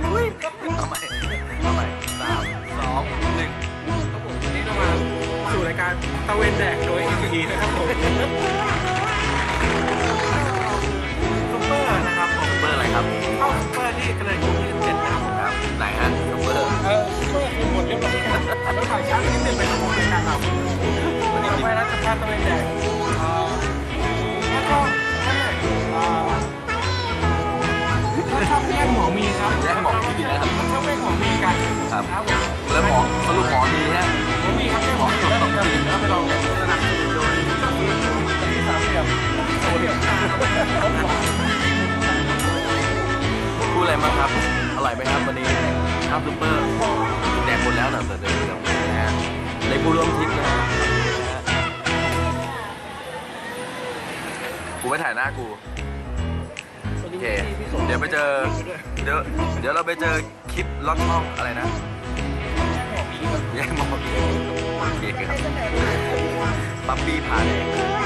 เอาใหม่เอาใหม่าใหม่สามสองหนึ่งครับผมวันนี้เรามาสู่รายการตะเวนแดกโดย EP นะครับผมซุปเปอร์นะครับผมซุปเปอร์อะไรครับ เข้าซุปเปอร์ที่เจริญกรุง27นะครับผมครับ ไหนฮะซุปเปอร์เออซุปเปอร์คือหมดเรียบร้อยแล้วถ่ายช้านิดนึงเป็นระบบรายการเราวันนี้ไปแล้วจะพาตะเวนแดกเอ่อถ้าชอบแค่เอ่อถ้าชอบแย่ หมอมีครับแจ้งบอกพี่ดีนะครับชอบแย่งหมอมีกันครับครับแล้วหมอสรุปหมอดีฮะผมมีครับแย่งหมอมีแล้วผมจะแล้วไปลองกันสนับสนุนโดยที่สามเหลี่ยมโซเดียมพูดอะไรบ้าครับ อร่อยไหมครับวันนี้ครับซุปเปอร์แดกหมดแล้วนะแต่เดี๋ยวเดี๋ยวนะฮะในผู้ร่วมทริปนะฮะกูไม่ถ่ายหน้ากู ดี๋ยวไปเจอ เดี๋ยวเดี๋ยวเราไปเจอคลิปล็อตช่องอะไรนะแย่งหมอโอเคครับปั๊บปี้พาแดง